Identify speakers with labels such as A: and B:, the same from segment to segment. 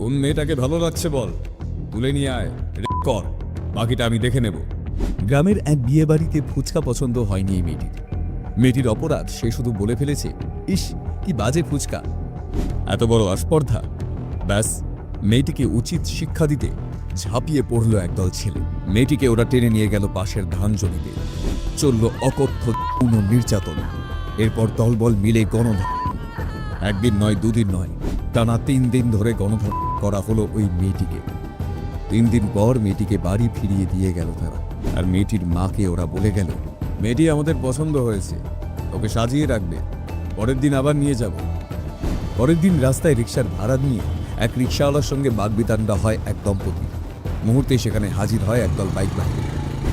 A: কোন মেয়েটাকে ভালো লাগছে বল? তুলে নিয়ে আয় কর বাকিটা আমি দেখে নেব।
B: গ্রামের এক বিয়ে বাড়িতে ফুচকা পছন্দ হয়নি এই মেয়েটির। মেয়েটির অপরাধ সে শুধু বলে ফেলেছে ইস কি বাজে ফুচকা।
A: এত বড় আস্পর্ধা?
B: ব্যাস মেয়েটিকে উচিত শিক্ষা দিতে ঝাঁপিয়ে পড়ল একদল ছেলে। মেয়েটিকে ওরা টেনে নিয়ে গেল পাশের ধান জমিতে। চলল অকথ্য পূর্ণ নির্যাতন। এরপর দলবল মিলে গণধর একদিন নয় দুদিন নয় টানা তিন দিন ধরে গণধর করা হলো ওই মেয়েটিকে। তিন দিন পর মেয়েটিকে বাড়ি ফিরিয়ে দিয়ে গেল তারা। আর মেয়েটির মাকে ওরা বলে গেল,
A: মেয়েটি আমাদের পছন্দ হয়েছে ওকে সাজিয়ে রাখবে, পরের দিন আবার নিয়ে যাব।
B: পরের দিন রাস্তায় রিক্সার ভাড়া নিয়ে এক রিক্সাওয়ালার সঙ্গে বাগবিতান্ডা হয় এক দম্পতি। মুহূর্তে সেখানে হাজির হয় একদল বাইক বাহিনী।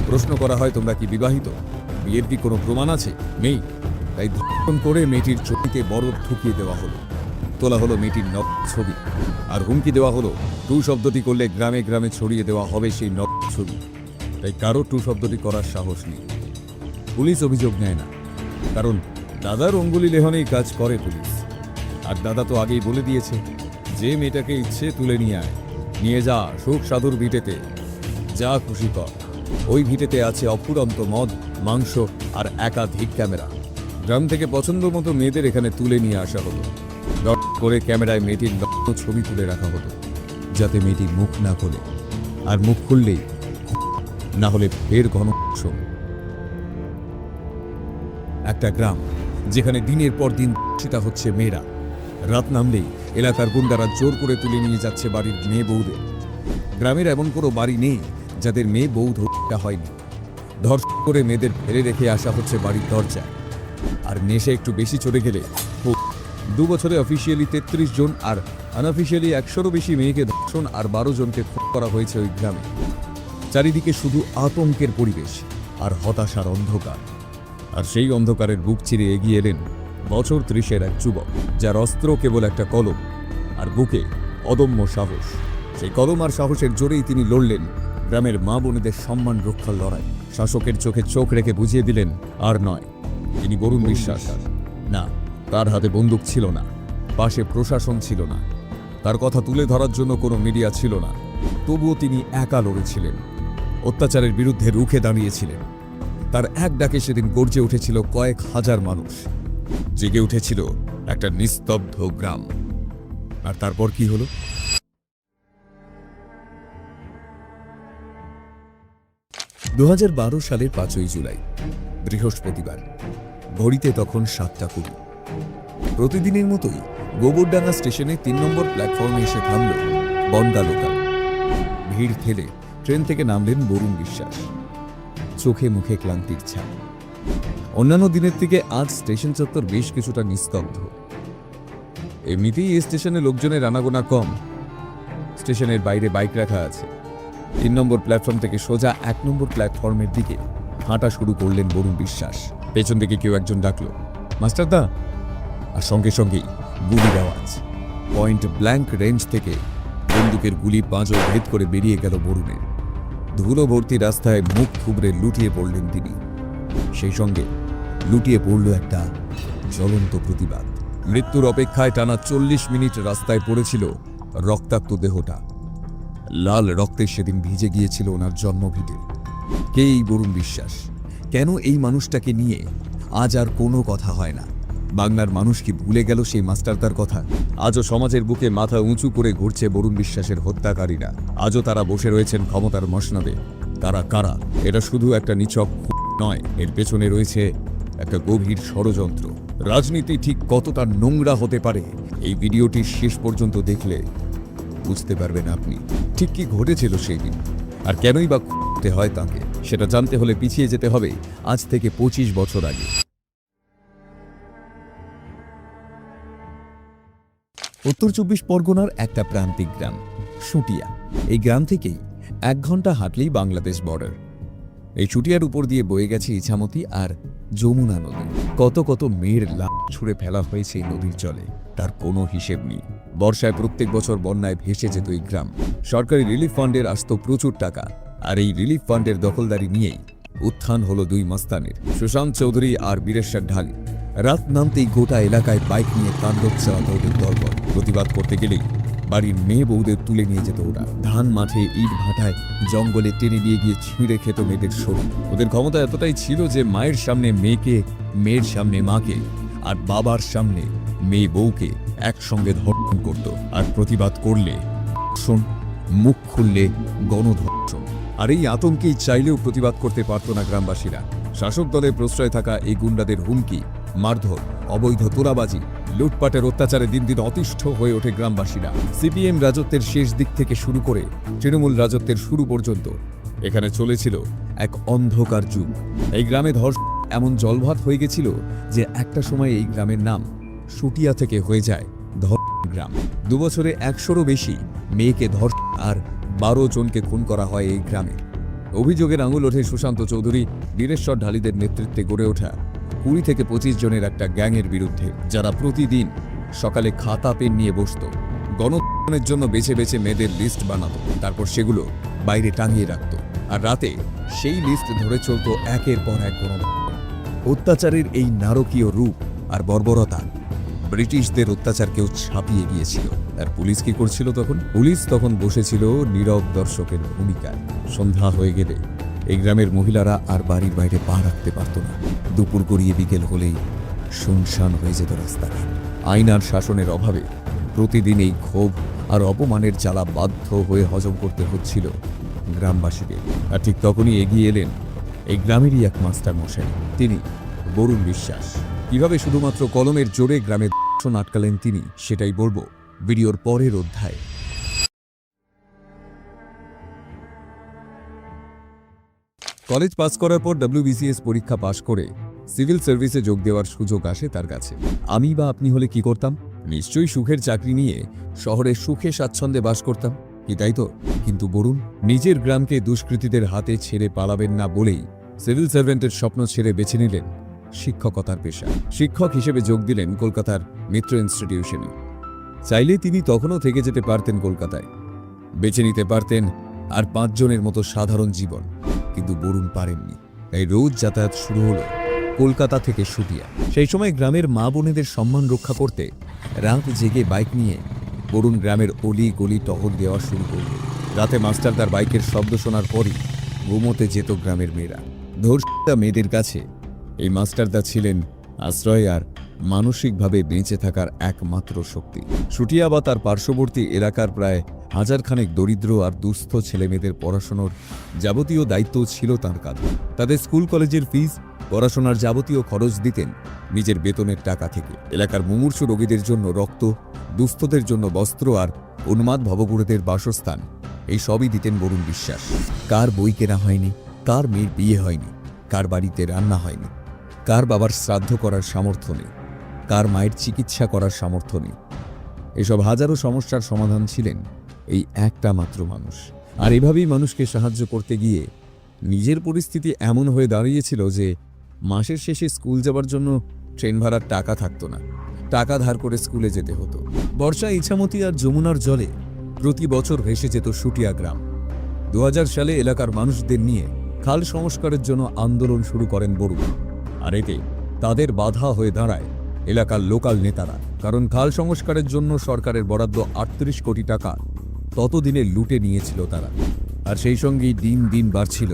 B: প্রশ্ন করা হয়, তোমরা কি বিবাহিত? বিয়ের কি কোনো প্রমাণ আছে? নেই। তাই ধর্ষণ করে মেয়েটির ছবিতে বরফ ঠুকিয়ে দেওয়া হলো। তোলা হলো মেয়েটির নক ছবি। আর হুমকি দেওয়া হলো, টু শব্দটি করলে গ্রামে গ্রামে ছড়িয়ে দেওয়া হবে সেই নক ছবি। তাই কারও টু শব্দটি করার সাহস নেই। পুলিশ অভিযোগ নেয় না। কারণ দাদার অঙ্গুলি লেহনেই কাজ করে পুলিশ। আর দাদা তো আগেই বলে দিয়েছে, যে মেয়েটাকে ইচ্ছে তুলে নিয়ে আয়। নিয়ে যা সুখ সাধুর ভিটেতে। যা খুশি কর। ওই ভিটেতে আছে অফুরন্ত মদ, মাংস আর একাধিক ক্যামেরা। গ্রাম থেকে পছন্দ মতো মেয়েদের এখানে তুলে নিয়ে আসা হতো দট করে ক্যামেরায় মেয়েটির নগ্ন ছবি তুলে রাখা হতো, যাতে মেয়েটি মুখ না খোলে, আর মুখ খুললেই না হলে ফের ঘন একটা গ্রাম, যেখানে দিনের পর দিন সেটা হচ্ছে মেয়েরা। রাত নামলেই এলাকার গুন্ডারা জোর করে তুলে নিয়ে যাচ্ছে বাড়ির মেয়ে বউদের। গ্রামের এমন কোনো বাড়ি নেই যাদের মেয়ে বউ ধরতে হয়নি। ধর্ষণ করে মেয়েদের ফেলে রেখে আসা হচ্ছে বাড়ির দরজা আর নেশে একটু বেশি চলে গেলে দু বছরে অফিসিয়ালি তেত্রিশ জন আর আনঅফিসিয়ালি একশোরও বেশি মেয়েকে ধর্ষণ আর বারো জনকে খুন করা হয়েছে ওই গ্রামে। চারিদিকে শুধু আতঙ্কের পরিবেশ আর হতাশার অন্ধকার। আর সেই অন্ধকারের বুক চিরে এগিয়ে এলেন বছর ত্রিশের এক যুবক, যার অস্ত্র কেবল একটা কলম আর বুকে অদম্য সাহস। সেই কলম আর সাহসের জোরেই তিনি লড়লেন গ্রামের মা বোনেদের সম্মান রক্ষার লড়াই। শাসকের চোখে চোখ রেখে বুঝিয়ে দিলেন আর নয়, তিনি বরুণ বিশ্বাস। তার হাতে বন্দুক ছিল না, পাশে প্রশাসন ছিল না, তার কথা তুলে ধরার জন্য কোনো মিডিয়া ছিল না, তবুও তিনি একা লড়েছিলেন, অত্যাচারের বিরুদ্ধে রুখে দাঁড়িয়েছিলেন। তার এক ডাকে সেদিন গর্জে উঠেছিল কয়েক হাজার মানুষ। জেগে উঠেছিল একটা নিস্তব্ধ গ্রাম। আর তারপর কি হলো? দু হাজার বারো সালের পাঁচই জুলাই, বৃহস্পতিবার, ঘড়িতে তখন সাতটা কুড়ি। প্রতিদিনের মতোই গোবরডাঙ্গা স্টেশনে তিন নম্বর প্ল্যাটফর্মে এসে থামল বনগা লোকাল। ভিড় ঠেলে ট্রেন থেকে নামলেন বরুণ বিশ্বাস। চোখে মুখে ক্লান্তির ছাপ। অন্যান্য দিনের থেকে আজ স্টেশন চত্বর বেশ কিছুটা নিস্তব্ধ। এমনিতেই এই স্টেশনে লোকজনের আনাগোনা কম। স্টেশনের বাইরে বাইক রাখা আছে। তিন নম্বর প্ল্যাটফর্ম থেকে সোজা এক নম্বর প্ল্যাটফর্মের দিকে হাঁটা শুরু করলেন বরুণ বিশ্বাস। পেছন থেকে কেউ একজন ডাকলো মাস্টার দা আর সঙ্গে সঙ্গেই গুলির আওয়াজ পয়েন্ট ব্ল্যাঙ্ক রেঞ্জ থেকে বন্দুকের গুলি পাঁজর ভেদ করে বেরিয়ে গেল বরুণের ধুলো ভর্তি রাস্তায় মুখ থুবড়ে লুটিয়ে পড়লেন তিনি। সেই সঙ্গে লুটিয়ে পড়ল একটা জ্বলন্ত প্রতিবাদ। মৃত্যুর অপেক্ষায় টানা চল্লিশ মিনিট রাস্তায় পড়েছিল রক্তাক্ত দেহটা। লাল রক্তে সেদিন ভিজে গিয়েছিল ওনার জন্মভিটে কে এই বরুণ বিশ্বাস? কেন এই মানুষটাকে নিয়ে আজ আর কোনো কথা হয় না? বাংলার মানুষ কি ভুলে গেল সেই মাস্টারদার কথা? আজও সমাজের বুকে মাথা উঁচু করে ঘুরছে বরুণ বিশ্বাসের হত্যাকারীরা। আজও তারা বসে রয়েছেন ক্ষমতার মসনদে। তারা কারা? এটা শুধু একটা খুন নয়, এর পেছনে রয়েছে একটা গভীর ষড়যন্ত্র। রাজনীতি ঠিক কতটা নোংরা হতে পারে, এই ভিডিওটি শেষ পর্যন্ত দেখলে বুঝতে পারবেন আপনি ঠিক কি ঘটেছিল সেই দিন। আর কেনই বা হয় তাকে, সেটা জানতে হলে পিছিয়ে যেতে হবে আজ থেকে পঁচিশ বছর আগে। উত্তর চব্বিশ পরগনার একটা প্রান্তিক গ্রাম, সুটিয়া। এই গ্রাম থেকেই এক ঘণ্টা হাঁটলেই বাংলাদেশ বর্ডার এই চুটিয়ার উপর দিয়ে বয়ে গেছে ইছামতি আর যমুনা নদী। কত কত মেয়ের লাভ ছুঁড়ে ফেলা হয়েছে এই নদীর জলে। তার কোনো হিসেব নেই। বর্ষায় প্রত্যেক বছর বন্যায় ভেসে যেত এই গ্রাম। সরকারি রিলিফ ফান্ডের আসতো প্রচুর টাকা। আর এই রিলিফ ফান্ডের দখলদারি নিয়েই উত্থান হলো দুই মস্তানের, সুশান্ত চৌধুরী আর বীরেশ্বর ঢালি। রাত নামতেই গোটা এলাকায় বাইক নিয়ে তাণ্ডব চালাতে ওদের দলবল। প্রতিবাদ করতে গেলেই বাড়ির মেয়ে বউদের তুলে নিয়ে যেত ওরা। ধান মাঠে ইট ভাটায় জঙ্গলে টেনে নিয়ে গিয়ে ছিঁড়ে খেত মেয়েদের শরীর। ওদের ক্ষমতা এতটাই ছিল যে মায়ের সামনে মেয়েকে, মেয়ের সামনে মাকে আর বাবার সামনে মেয়ে বউকে একসঙ্গে ধর্ষণ করত। আর প্রতিবাদ করলে ধর্ষণ, মুখ খুললে গণধর্ষণ। আর এই আতঙ্কেই চাইলেও প্রতিবাদ করতে পারত না গ্রামবাসীরা। শাসক দলের প্রশ্রয় থাকা এই গুন্ডাদের হুমকি মারধর, অবৈধ তোলাবাজি লুটপাটের অত্যাচারে দিন দিন অতিষ্ঠ হয়ে ওঠে গ্রামবাসীরা। সিপিএম রাজত্বের শেষ দিক থেকে শুরু করে তৃণমূল রাজত্বের শুরু পর্যন্ত এখানে চলেছিল এক অন্ধকার যুগ। এই গ্রামে ধর্ষ এমন জলভাত হয়ে গেছিল যে একটা সময় এই গ্রামের নাম সুটিয়া থেকে হয়ে যায় ধর গ্রাম। দুবছরে একশোরও বেশি মেয়েকে ধর আর বারো জনকে খুন করা হয় এই গ্রামে। অভিযোগের আঙুল ওঠে সুশান্ত চৌধুরী, বীরেশ্বর ঢালিদের নেতৃত্বে গড়ে ওঠা কুড়ি থেকে পঁচিশ জনের একটা গ্যাংয়ের বিরুদ্ধে, যারা প্রতিদিন সকালে খাতা, পেন নিয়ে বসত গণতনের জন্য বেছে বেছে মেয়েদের লিস্ট বানাতো, তারপর সেগুলো বাইরে টাঙিয়ে রাখত, আর রাতে সেই লিস্ট ধরে চলতো একের পর এক গণতন্ত্র অত্যাচারের এই নারকীয় রূপ আর বর্বরতা ব্রিটিশদের অত্যাচারকেও ছাপিয়ে গিয়েছিল। আর পুলিশ কি করছিল তখন? পুলিশ তখন বসেছিল নীরব দর্শকের ভূমিকায়। সন্ধ্যা হয়ে গেলে এই গ্রামের মহিলারা আর বাড়ির বাইরে পা রাখতে পারত না। দুপুর গড়িয়ে বিকেল হলেই শুনশান হয়ে যেত রাস্তাঘাট। আইন আর শাসনের অভাবে প্রতিদিন এই ক্ষোভ আর অপমানের জ্বালা বাধ্য হয়ে হজম করতে হচ্ছিল গ্রামবাসীদের। আর ঠিক তখনই এগিয়ে এলেন এই গ্রামেরই এক মাস্টার মশাই। তিনি বরুণ বিশ্বাস। কীভাবে শুধুমাত্র কলমের জোরে গ্রামে আটকালেন তিনি, সেটাই বলব ভিডিওর পরের অধ্যায়। কলেজ পাস করার পর ডব্লিউবিসিএস পরীক্ষা পাশ করে সিভিল সার্ভিসে যোগ দেওয়ার সুযোগ আসে তার কাছে। আমি বা আপনি হলে কি করতাম? নিশ্চয়ই সুখের চাকরি নিয়ে শহরে সুখে স্বাচ্ছন্দ্যে বাস করতাম, কি তাই তো? কিন্তু বরুণ, নিজের গ্রামকে দুষ্কৃতীদের হাতে ছেড়ে পালাবেন না বলেই সিভিল সার্ভেন্টের স্বপ্ন ছেড়ে বেছে নিলেন শিক্ষকতার পেশা। শিক্ষক হিসেবে যোগ দিলেন কলকাতার মিত্র ইনস্টিটিউশনে। চাইলে তিনি তখনও থেকে যেতে পারতেন কলকাতায়। বেছে নিতে পারতেন আর পাঁচজনের মতো সাধারণ জীবন। কিন্তু বরুণ পারেননি। তাই রোজ যাতায়াত শুরু হলো কলকাতা থেকে সুটিয়া সেই সময় গ্রামের মা বোনেদের সম্মান রক্ষা করতে রাত জেগে বাইক নিয়ে বরুণ গ্রামের অলি গলি টহল দেওয়া শুরু করল। রাতে মাস্টার তার বাইকের শব্দ শোনার পরই ঘুমোতে যেত গ্রামের মেয়েরা। ধর্ষিতা মেয়েদের কাছে এই মাস্টারদা ছিলেন আশ্রয় আর মানসিকভাবে বেঁচে থাকার একমাত্র শক্তি। সুটিয়া বা তার পার্শ্ববর্তী এলাকার প্রায় হাজারখানেক দরিদ্র আর দুস্থ ছেলেমেয়েদের পড়াশোনার যাবতীয় দায়িত্ব ছিল তার কাঁধে। তাদের স্কুল কলেজের ফিস পড়াশোনার যাবতীয় খরচ দিতেন নিজের বেতনের টাকা থেকে। এলাকার মুমূর্ষু রোগীদের জন্য রক্ত, দুস্থদের জন্য বস্ত্র আর উন্মাদ ভবগুরুদের বাসস্থান, এই সবই দিতেন বরুণ বিশ্বাস। কার বই কেনা হয়নি, কার মেয়ের বিয়ে হয়নি, কার বাড়িতে রান্না হয়নি, কার বাবার শ্রাদ্ধ করার সামর্থ্য নেই, কার মায়ের চিকিৎসা করার সামর্থ্য নেই। এসব হাজারো সমস্যার সমাধান ছিলেন এই একটা মাত্র মানুষ। আর এভাবেই মানুষকে সাহায্য করতে গিয়ে নিজের পরিস্থিতি এমন হয়ে দাঁড়িয়েছিল যে মাসের শেষে স্কুল যাবার জন্য ট্রেন ভাড়ার টাকা থাকতো না। টাকা ধার করে স্কুলে যেতে হতো। বর্ষা ইছামতি আর যমুনার জলে প্রতি বছর ভেসে যেত সুটিয়া গ্রাম। দু হাজার সালে এলাকার মানুষদের নিয়ে খাল সংস্কারের জন্য আন্দোলন শুরু করেন বরুণ আর এতে তাদের বাধা হয়ে দাঁড়ায় এলাকার লোকাল নেতারা। কারণ খাল সংস্কারের জন্য সরকারের বরাদ্দ আটত্রিশ কোটি টাকা। ততদিনে লুটে নিয়েছিল তারা। আর সেই সঙ্গেই দিন দিন বাড়ছিল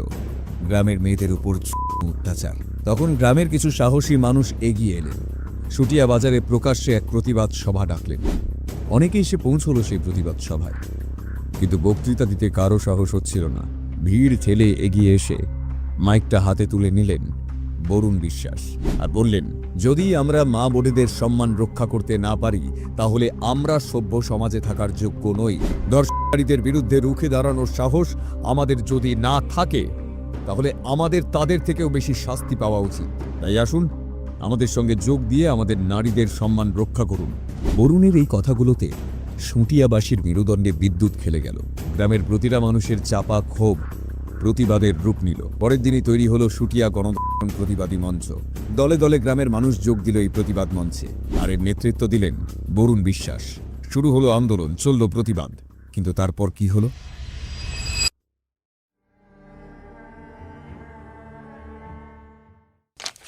B: গ্রামের মেয়েদের উপর অত্যাচার। তখন গ্রামের কিছু সাহসী মানুষ এগিয়ে এলেন। সুটিয়া বাজারে প্রকাশ্যে এক প্রতিবাদ সভা ডাকলেন। অনেকেই সে পৌঁছল সেই প্রতিবাদ সভায়। কিন্তু বক্তৃতা দিতে কারও সাহস হচ্ছিল না। ভিড় ঠেলে এগিয়ে এসে মাইকটা হাতে তুলে নিলেন বরুণ বিশ্বাস। আর বললেন, যদি আমরা মা বোনেদের সম্মান রক্ষা করতে না পারি, তাহলে আমরা সভ্য সমাজে থাকার যোগ্য নই। দর্শনকারীদের বিরুদ্ধে রুখে দাঁড়ানোর সাহস আমাদের যদি না থাকে, তাহলে আমাদের তাদের থেকেও বেশি শাস্তি পাওয়া উচিত। তাই আসুন, আমাদের সঙ্গে যোগ দিয়ে আমাদের নারীদের সম্মান রক্ষা করুন। বরুণের এই কথাগুলোতে সুটিয়াবাসীর মেরুদণ্ডে বিদ্যুৎ খেলে গেল। গ্রামের প্রতিটা মানুষের চাপা ক্ষোভ প্রতিবাদের রূপ নিল। পরের দিনই তৈরি হলো সুটিয়া গণধর্ষণ প্রতিবাদী মঞ্চ। দলে দলে গ্রামের মানুষ যোগ দিল এই প্রতিবাদ মঞ্চে। আর এর নেতৃত্ব দিলেন বরুণ বিশ্বাস। শুরু হলো আন্দোলন, চলল প্রতিবাদ। কিন্তু তারপর কি হলো?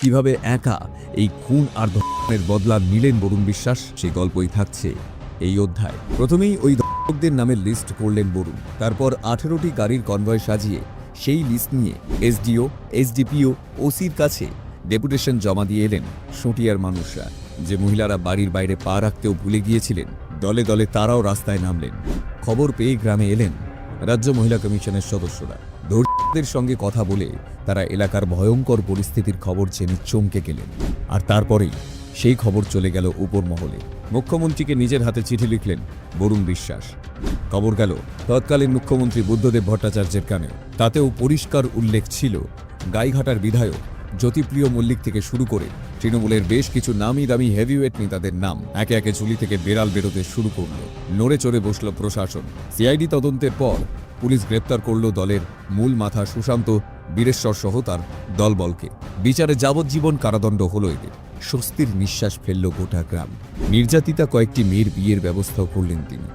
B: কীভাবে একা এই খুন আর ধর্ষণের বদলা নিলেন বরুণ বিশ্বাস, সে গল্পই থাকছে এই অধ্যায়। প্রথমেই ওই দর্শকদের নামে লিস্ট করলেন বরুণ। তারপর আঠেরোটি গাড়ির কনভয় সাজিয়ে সেই লিস্ট নিয়ে এসডিও এসডিপিও ওসির কাছে ডেপুটেশন জমা দিয়ে এলেন সুটিয়ার মানুষরা। যে মহিলারা বাড়ির বাইরে পা রাখতেও ভুলে গিয়েছিলেন, দলে দলে তারাও রাস্তায় নামলেন। খবর পেয়ে গ্রামে এলেন রাজ্য মহিলা কমিশনের সদস্যরা। ধৈর্যদের সঙ্গে কথা বলে তারা এলাকার ভয়ঙ্কর পরিস্থিতির খবর জেনে চমকে গেলেন। আর তারপরেই সেই খবর চলে গেল উপর মহলে মুখ্যমন্ত্রীকে নিজের হাতে চিঠি লিখলেন বরুণ বিশ্বাস। খবর গেল, তৎকালীন মুখ্যমন্ত্রী বুদ্ধদেব ভট্টাচার্যের কানে। তাতেও পরিষ্কার উল্লেখ ছিল, গাইঘাটার বিধায়ক জ্যোতিপ্রিয় মল্লিক থেকে শুরু করে তৃণমূলের বেশ কিছু নামি দামি হেভিওয়েট নেতাদের নাম একে একে ঝুলি থেকে বেড়াল বেরোতে শুরু করল। নড়ে চড়ে বসল প্রশাসন। সিআইডি তদন্তের পর পুলিশ গ্রেপ্তার করল দলের মূল মাথা সুশান্ত বীরেশ্বর সহ তার দলবলকে। বিচারে যাবজ্জীবন কারাদণ্ড হলো এদের। স্বস্তির নিঃশ্বাস ফেলল গোটা গ্রাম। নির্যাতিতা কয়েকটি মেয়ের বিয়ের ব্যবস্থাও করলেন তিনি।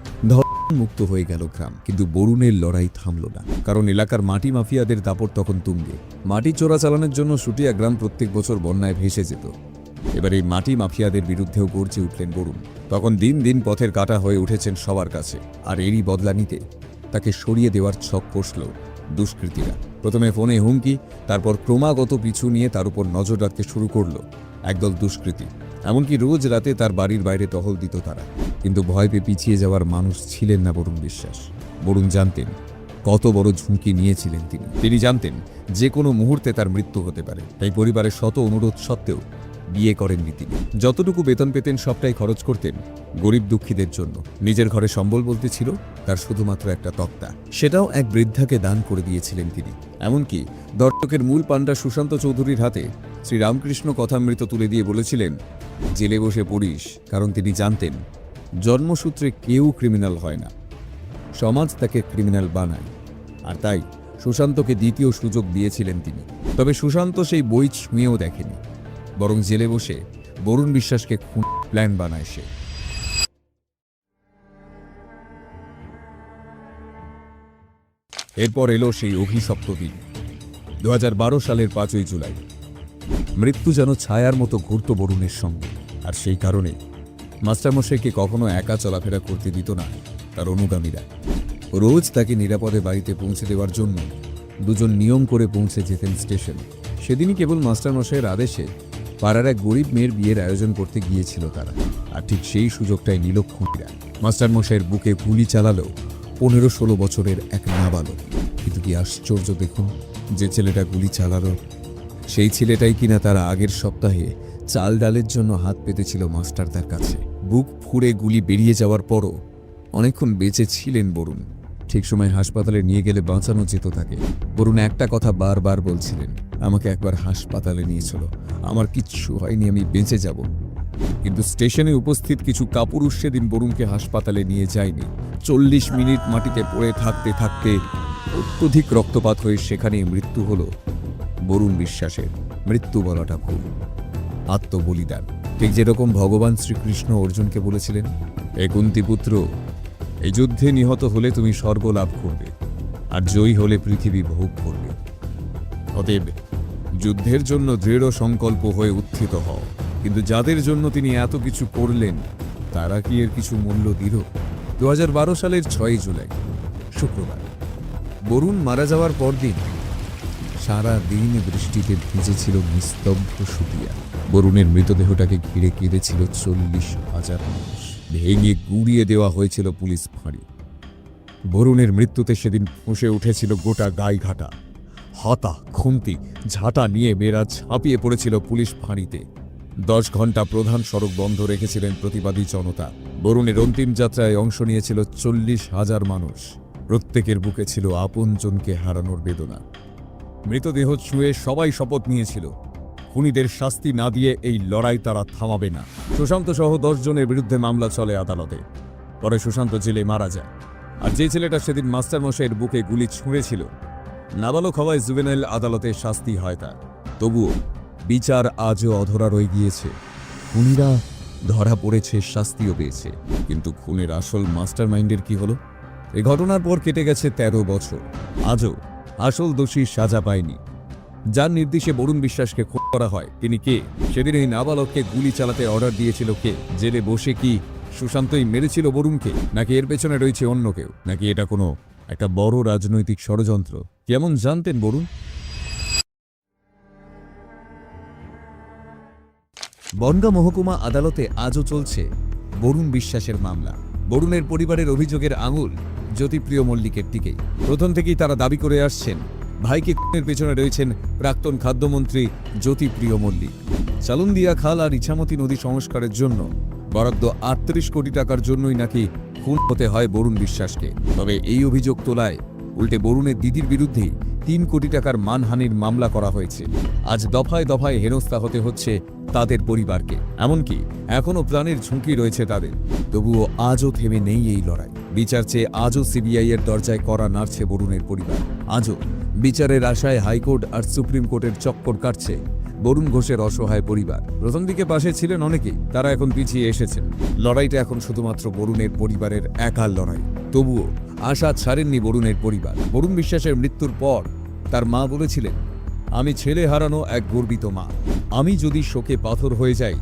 B: মুক্ত হয়ে গেল গ্রাম, কিন্তু বরুণের লড়াই থামল না, কারণ এলাকার মাটি মাফিয়াদের দাপট তখন তুঙ্গে। মাটি চোরাচালানের জন্য সুটিয়া গ্রাম প্রত্যেক বছর বন্যায় ভেসে যেত। এবার এই মাটি মাফিয়াদের বিরুদ্ধেও গর্জে উঠলেন বরুণ। তখন দিন দিন পথের কাটা হয়ে উঠেছেন সবার কাছে, আর এরই বদলা নিতে তাকে সরিয়ে দেওয়ার ছক কষল দুষ্কৃতীরা। প্রথমে ফোনে হুমকি, তারপর ক্রমাগত পিছু নিয়ে তার উপর নজর রাখতে শুরু করল। একদল দুষ্কৃতী। এমনকি রোজ রাতে তার বাড়ির বাইরে টহল দিত তারা। কিন্তু ভয় পেয়ে পিছিয়ে যাওয়ার মানুষ ছিলেন না বরুণ বিশ্বাস। বরুণ জানতেন কত বড় ঝুঁকি নিয়েছিলেন তিনি। তিনি জানতেন যে কোনো মুহূর্তে তার মৃত্যু হতে পারে। তাই পরিবারের শত অনুরোধ সত্ত্বেও বিয়ে করেননি তিনি। যতটুকু বেতন পেতেন সবটাই খরচ করতেন গরিব দুঃখীদের জন্য। নিজের ঘরে সম্বল বলতে ছিল তার শুধুমাত্র একটা তক্তা। সেটাও এক বৃদ্ধাকে দান করে দিয়েছিলেন তিনি। এমনকি দর্শকের মূল পাণ্ডা সুশান্ত চৌধুরীর হাতে শ্রীরামকৃষ্ণ কথামৃত তুলে দিয়ে বলেছিলেন, জেলে বসে পড়িস, কারণ তিনি জানতেন, জন্মসূত্রে কেউ ক্রিমিনাল হয় না। সমাজ তাকে ক্রিমিনাল বানায়। আর তাই সুশান্তকে দ্বিতীয় সুযোগ দিয়েছিলেন তিনি। তবে সুশান্ত সেই বই ছুঁয়েও দেখেনি, বরং জেলে বসে বরুণ বিশ্বাসকে খুন প্ল্যান বানায় সে। এরপর এলো সেই অভিশপ্ত দিন, দু হাজার বারো সালের পাঁচই জুলাই। মৃত্যু যেন ছায়ার মতো ঘুরত বরুণের সঙ্গে। আর সেই কারণে মাস্টারমশাইকে কখনো একা চলাফেরা করতে দিত না তার অনুগামীরা। রোজ তাকে নিরাপদে বাড়িতে পৌঁছে দেওয়ার জন্য দুজন নিয়ম করে পৌঁছে যেতেন স্টেশন। সেদিনই কেবল মাস্টারমশাইয়ের আদেশে পাড়ার এক গরিব মেয়ের বিয়ের আয়োজন করতে গিয়েছিল তারা। আর ঠিক সেই সুযোগটাই নিল খুঁটিরা মাস্টারমশাইয়ের বুকে গুলি চালালো পনেরো ষোলো বছরের এক নাবালক। কিন্তু কি আশ্চর্য দেখুন যে ছেলেটা গুলি চালালো সেই ছেলেটাই কিনা তার আগের সপ্তাহে চাল ডালের জন্য হাত পেতেছিল মাস্টারদার কাছে। বুক ফুঁড়ে গুলি বেরিয়ে যাওয়ার পরও অনেকক্ষণ বেঁচে ছিলেন বরুণ। ঠিক সময় হাসপাতালে নিয়ে গেলে বাঁচানো যেত তাকে। বরুণ একটা কথা বারবার বলছিলেন, আমাকে একবার হাসপাতালে নিয়েছিল আমার কিচ্ছু হয়নি, আমি বেঁচে যাব। কিন্তু স্টেশনে উপস্থিত কিছু কাপুরুষ সেদিন বরুণকে হাসপাতালে নিয়ে যায়নি। চল্লিশ মিনিট মাটিতে পড়ে থাকতে থাকতে অত্যধিক রক্তপাত হয়ে সেখানেই মৃত্যু হলো। বরুণ বিশ্বাসের মৃত্যু বলাটা ভুল। আত্মবলিদান। ঠিক যেরকম ভগবান শ্রীকৃষ্ণ অর্জুনকে বলেছিলেন, এ কুন্তিপুত্র এই যুদ্ধে নিহত হলে তুমি স্বর্গ লাভ করবে আর জয়ী হলে পৃথিবী ভোগ করবে। অতএব যুদ্ধের জন্য দৃঢ় সংকল্প হয়ে উত্থিত হও। কিন্তু যাদের জন্য তিনি এত কিছু করলেন, তারা কি এর কিছু মূল্য দিল? দু হাজার বারো সালের ছয়ই জুলাই, শুক্রবার। বরুণ মারা যাওয়ার পরদিন সারা দিন বৃষ্টিতে ভিজেছিল নিস্তব্ধ সুটিয়া বরুণের মৃতদেহটাকে ঘিরে কেঁদেছিল চল্লিশ হাজার মানুষ। ভেঙে গুড়িয়ে দেওয়া হয়েছিল পুলিশ ফাঁড়ি। বরুণের মৃত্যুতে সেদিন ফুঁসে উঠেছিল গোটা গাইঘাটা। হাতা, খুন্তি, ঝাঁটা নিয়ে মেয়েরা ঝাঁপিয়ে পড়েছিল পুলিশ ফাঁড়িতে। দশ ঘণ্টা প্রধান সড়ক বন্ধ রেখেছিলেন প্রতিবাদী জনতা। বরুণের অন্তিম যাত্রায় অংশ নিয়েছিল চল্লিশ হাজার মানুষ। প্রত্যেকের বুকে ছিল আপনজনকে হারানোর বেদনা। মৃতদেহ ছুঁয়ে সবাই শপথ নিয়েছিল। খুনিদের শাস্তি না দিয়ে এই লড়াই তারা থামাবে না। সুশান্ত সহ জনের বিরুদ্ধে মামলা চলে আদালতে। পরে সুশান্ত জেলে মারা যায়। আর যে ছেলেটা সেদিন মাস্টারমশাইয়ের বুকে গুলি ছুঁড়েছিল, নাবালক হওয়ায় জুবেনাইল আদালতে শাস্তি হয় তার। তবুও বিচার আজও অধরা রয়ে গিয়েছে। খুনিরা ধরা পড়েছে, শাস্তিও পেয়েছে। কিন্তু খুনের আসল মাস্টারমাইন্ডের কি হলো? এ ঘটনার পর কেটে গেছে ১৩ বছর। আজও আসল দোষী সাজা পায়নি। যার নির্দেশে বরুণ বিশ্বাসকে খুন করা হয়, তিনি কে? সেদিন এই নাবালককে গুলি চালাতে অর্ডার দিয়েছিল কে? জেলে বসে কি
A: সুশান্তই মেরেছিল বরুণকে? নাকি এর পেছনে রয়েছে অন্য কেউ? নাকি এটা কোনো একটা বড় রাজনৈতিক ষড়যন্ত্র? কেমন জানতেন বরুণ?
B: বনগাঁ মহকুমা আদালতে আজও চলছে বরুণ বিশ্বাসের মামলা। বরুণের পরিবারের অভিযোগের আঙুল জ্যোতিপ্রিয় মল্লিকের দিকেই।
A: প্রথম থেকেই তারা দাবি করে আসছেন, ভাইকে খুনের পেছনে রয়েছেন প্রাক্তন খাদ্যমন্ত্রী জ্যোতিপ্রিয় মল্লিক। চালুন্দিয়া খাল আর ইছামতি নদী সংস্কারের জন্য বরাদ্দ আটত্রিশ কোটি টাকার জন্যই নাকি খুন হতে হয় বরুণ বিশ্বাসকে। তবে এই অভিযোগ তোলায় উল্টে বরুণের দিদির বিরুদ্ধে তিন কোটি টাকার মানহানির মামলা করা হয়েছে। আজ দফায় দফায় হেনস্থা হতে হচ্ছে তাদের পরিবারকে। এমনকি এখনও প্রাণের ঝুঁকি রয়েছে তাদের। তবুও আজও থেমে নেই এই লড়াই। বিচার চেয়ে আজও সিবিআই এর দরজায় করা নাড়ছে বরুণের পরিবার। আজও বিচারের আশায় হাইকোর্ট আর সুপ্রিম কোর্টের চক্কর কাটছে বরুণ ঘোষের অসহায় পরিবার। প্রথম দিকে পাশে ছিলেন অনেকেই, তারা এখন পিছিয়ে এসেছেন। লড়াইটা এখন শুধুমাত্র বরুণের পরিবারের একার লড়াই। তবুও আশা ছাড়েননি বরুণের পরিবার। বরুণ বিশ্বাসের মৃত্যুর পর তার মা বলেছিলেন, আমি ছেলে হারানো এক গর্বিত মা। আমি যদি শোকে পাথর হয়ে যাই,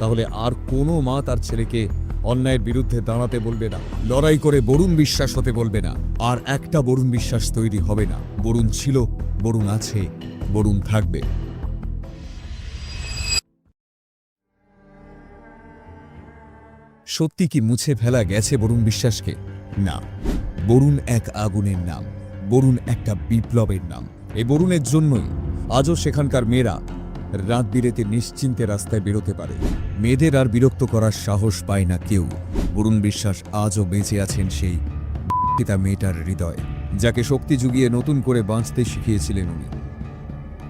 A: তাহলে আর কোনো মা তার ছেলেকে অন্যায়ের বিরুদ্ধে দাঁড়াতে বলবে না। লড়াই করে বরুণ বিশ্বাস হতে বলবে না। আর একটা বরুণ বিশ্বাস তৈরি হবে না। বরুণ ছিল, বরুণ আছে, বরুণ থাকবে। সত্যি কি মুছে ফেলা গেছে বরুণ বিশ্বাসকে? না। বরুণ এক আগুনের নাম। বরুণ একটা বিপ্লবের নাম। এই বরুণের জন্যই আজও সেখানকার মেয়েরা রাত বিরেতে নিশ্চিন্তে রাস্তায় বেরোতে পারে। মেয়েদের আর বিরক্ত করার সাহস পায় না কেউ। বরুণ বিশ্বাস আজও বেঁচে আছেন সেই পিতা মেয়েটার হৃদয়, যাকে শক্তি জুগিয়ে নতুন করে বাঁচতে শিখিয়েছিলেন উনি।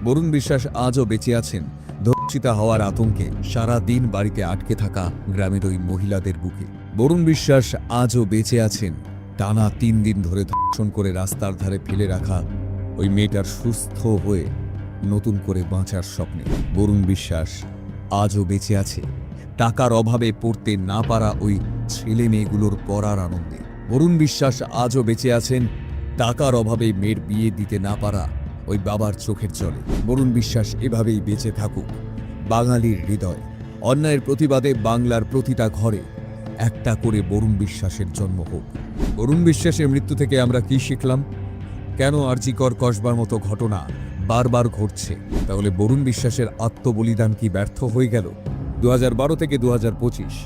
A: বরুণ বিশ্বাস আজও বেঁচে আছেন। ধর্ষিতা হওয়ার আতঙ্কে সারা দিন বাড়িতে আটকে থাকা গ্রামের ওই মহিলাদের বুকে। বরুণ বিশ্বাস আজও বেঁচে আছেন। টানা তিন দিন ধরে ধর্ষণ করে রাস্তার ধারে ফেলে রাখা ওই মেয়েটার সুস্থ হয়ে নতুন করে বাঁচার স্বপ্নে। বরুণ বিশ্বাস আজও বেঁচে আছে। টাকার অভাবে পড়তে না পারা ওই ছেলে মেয়েগুলোর পড়ার আনন্দে। বরুণ বিশ্বাস আজও বেঁচে আছেন, টাকার অভাবে মেয়ের বিয়ে দিতে না পারা ওই বাবার চোখের জলে। বরুণ বিশ্বাস এভাবেই বেঁচে থাকুক। বাঙালির হৃদয়। অন্যায়ের প্রতিবাদে বাংলার প্রতিটা ঘরে একটা করে বরুণ বিশ্বাসের জন্ম হোক। বরুণ বিশ্বাসের মৃত্যু থেকে আমরা কি শিখলাম? কেন আর্জিকর কসবার মতো ঘটনা বারবার ঘটছে। তাহলে বরুণ বিশ্বাসের আত্মবলিদান কি ব্যর্থ হয়ে গেল? দু হাজার বারো থেকে দু হাজার পঁচিশ।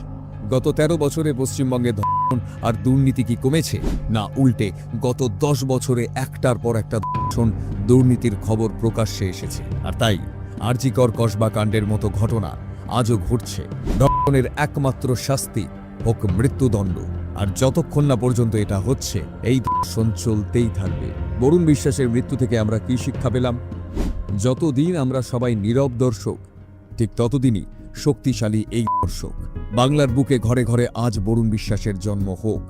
A: গত ১৩ বছরে পশ্চিমবঙ্গে ধর্ষণ আর দুর্নীতি কি কমেছে? না, উল্টে। গত দশ বছরে একটার পর একটা ধর্ষণ দুর্নীতির খবর প্রকাশ্যে এসেছে। আর তাই, আর্জিকর কসবা কাণ্ডের মতো ঘটনা আজও ঘটছে। ধর্ষণের একমাত্র শাস্তি হোক মৃত্যুদণ্ড। আর যতক্ষণ না পর্যন্ত এটা হচ্ছে, এই ধর্ষণ চলতেই থাকবে। বরুণ বিশ্বাসের মৃত্যু থেকে আমরা কি শিক্ষা পেলাম? যতদিন আমরা সবাই নীরব দর্শক, ঠিক ততদিনই শক্তিশালী এই দর্শক। বাংলার বুকে ঘরে ঘরে আজ বরুণ বিশ্বাসের জন্ম হোক।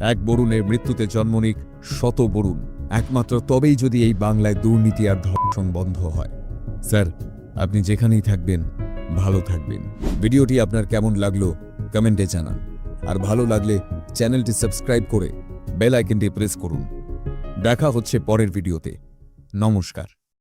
A: এক বরুণের মৃত্যুতে জন্ম নিক শত বরুণ। একমাত্র তবেই যদি এই বাংলায় দুর্নীতি আর ধর্ষণ বন্ধ হয়। স্যার, আপনি যেখানেই থাকবেন, ভালো থাকবেন। ভিডিওটি আপনার কেমন লাগল কমেন্টে জানান। আর ভালো লাগলে চ্যানেলটি সাবস্ক্রাইব করে বেল আইকনটি প্রেস করুন। দেখা হচ্ছে পরের ভিডিওতে। নমস্কার।